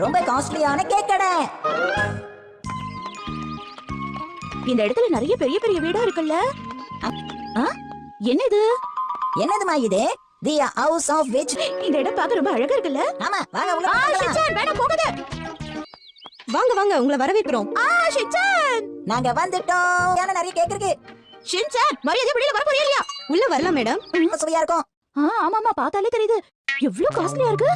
ரொம்ப காஸ்ட்லியான கேக் கடை. இந்த இடத்துல நிறைய பெரிய பெரிய வீடா இருக்குல்ல? ஆ? என்ன இது என்னதுமா இது? தி ஹவுஸ் ஆஃப் வெஜ் இந்த இடம் பார்க்க ரொம்ப அழகா இருக்குல்ல? ஆமா வாங்க உள்ள. ஷின்சான், வேணாம் போகாத. வாங்க வாங்க உங்களை வரவேற்கிறோம். ஆ, ஷின்சான். நாங்க வந்துட்டோம். ஏன்னா நிறைய கேக் இருக்கு. ஷின்சான், மரியாதையா வெளியில வர போறியா இல்லையா? உள்ள வரலாம் மேடம் ரொம்ப சுவையா இருக்கும். ஆ, ஆமாமா, பார்த்தாலே தெரியுது. எவ்வளவு காஸ்ட்லியா இருக்கு?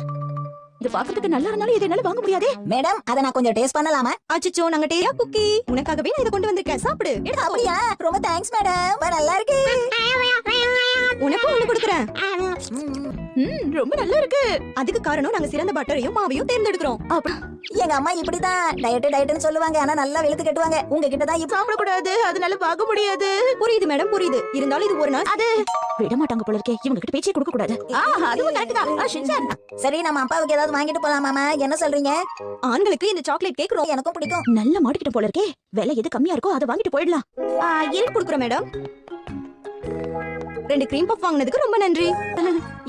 இது பார்க்கிறதுக்கு நல்லா இருந்தாலும் இது என்னால வாங்க முடியாதே. மேடம் அத நான் கொஞ்சம் டேஸ்ட் பண்ணலாமா? அச்சச்சோ நாங்க டேயா குக்கி உனக்காகவே நான் இதை கொண்டு வந்திருக்கேன். சாப்பிடு. அப்படியா? ரொம்ப தேங்க்ஸ் மேடம். நல்லா இருக்கு. உனக்கும் ஒண்ணு கொடுக்குறேன். ரொம்ப நல்லா இருக்கு. அதுக்கு காரணம் நாங்க சிறந்த பட்டரையும் மாவையும் தேர்ந்தெடுக்கிறோம். எங்க அம்மா இப்படிதான் டயட் டயட்னு சொல்லுவாங்க. ஆனா நல்லா வெளுத்து கட்டுவாங்க. உங்ககிட்ட தான் இப்ப சாப்பிட கூடாது அதனால வாங்க முடியாது. புரியுது மேடம் புரியுது. இருந்தாலும் இது ஒரு நாள். அது விட மாட்டாங்க போல இருக்கே. இவங்க கிட்ட பேச்சே கொடுக்க கூடாது. அதுவும் கரெக்ட் தான். சரி நம்ம அப்பாவுக்கு ஏதாவது வாங்கிட்டு போலாமாமா? என்ன சொல்றீங்க? ஆண்களுக்கு இந்த சாக்லேட் கேக் எனக்கும் பிடிக்கும். நல்ல மாட்டிக்கிட்ட போல இருக்கே. விலை எது கம்மியா இருக்கோ அதை வாங்கிட்டு போயிடலாம். இருக்கு கொடுக்குறோம் மேடம் ரெண்டு கிரீம் பஃப் வாங்கினதுக்கு ரொம்ப நன்றி.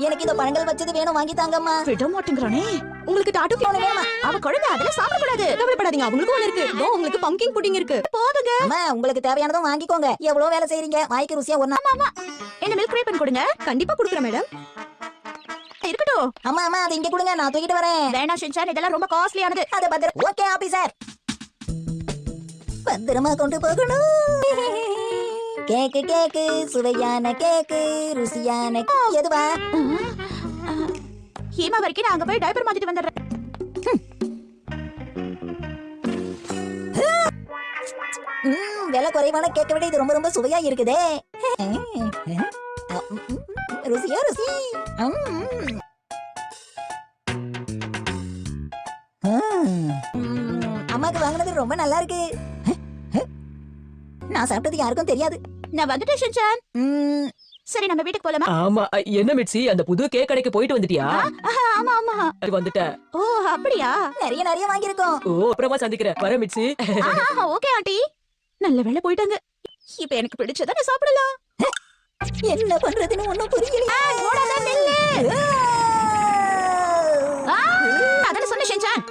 எனக்கு இந்த பழங்கள் வச்சது வேணும் வாங்கி தாங்கம்மா. விட மாட்டேங்கிறானே. உங்களுக்கு டாட்டு ஒண்ணு வேணுமா? அவ குழந்தை அதெல்லாம் சாப்பிட கூடாது கவலைப்படாதீங்க அவங்களுக்கும் ஒண்ணு இருக்கு. இதோ உங்களுக்கு பம்கின் புட்டிங் இருக்கு. போதுங்க. அம்மா உங்களுக்கு தேவையானதும் வாங்கிக்கோங்க. எவ்வளவு வேலை செய்றீங்க. வாய்க்கு ருசியா ஒரு நாள் என்ன மில்க் கிரேப் பண்ணி கொடுங்க. கண்டிப்பா கொடுக்குறேன் மேடம் இருக்கட்டும். அம்மா அம்மா அது இங்க கொடுங்க. நான் தூக்கிட்டு வரேன். வேணாம் ஷின்சான் இதெல்லாம் ரொம்ப காஸ்ட்லியானது அது பத்திரம் ஓகே ஆபீசர் பத்திரமா கொண்டு போகணும். கேக்கு கேக்கு சுவையான கேக்கு ருசியான எதுவா? ஹீமா வரைக்கும் நான் அங்க போய் டைப்பர் மாத்திட்டு வந்துடுறேன். விலை குறைவான கேக்கை விட இது ரொம்ப ரொம்ப சுவையா இருக்குதே. ருசியா ருசி. அம்மாக்கு வாங்கினது ரொம்ப நல்லா இருக்கு. நான் சாப்பிட்டது யாருக்கும் தெரியாது. நான் வந்துட்டேன் ஷின்சான் சரி நம்ம வீட்டுக்கு போலாமா? ஆமா என்ன மிட்சி அந்த புது கேக் கடைக்கு போயிட்டு வந்துட்டியா? ஆஹா, ஆமா ஆமா. வந்துட்ட. ஓ அப்படியா? நிறைய நிறைய வாங்கியிருக்கோம். ஓ அப்புறமா சந்திக்கிறேன். வர மிட்சி ஓகே ஆண்டி. நல்ல வேளை போயிட்டாங்க. இப்ப எனக்கு பிடிச்சத நான் சாப்பிடலாம். என்ன பண்றதுன்னு ஒண்ணும் புரியலையே. ஓடாத நில்லு. ஆ, அதானே சொன்ன ஷின்சான்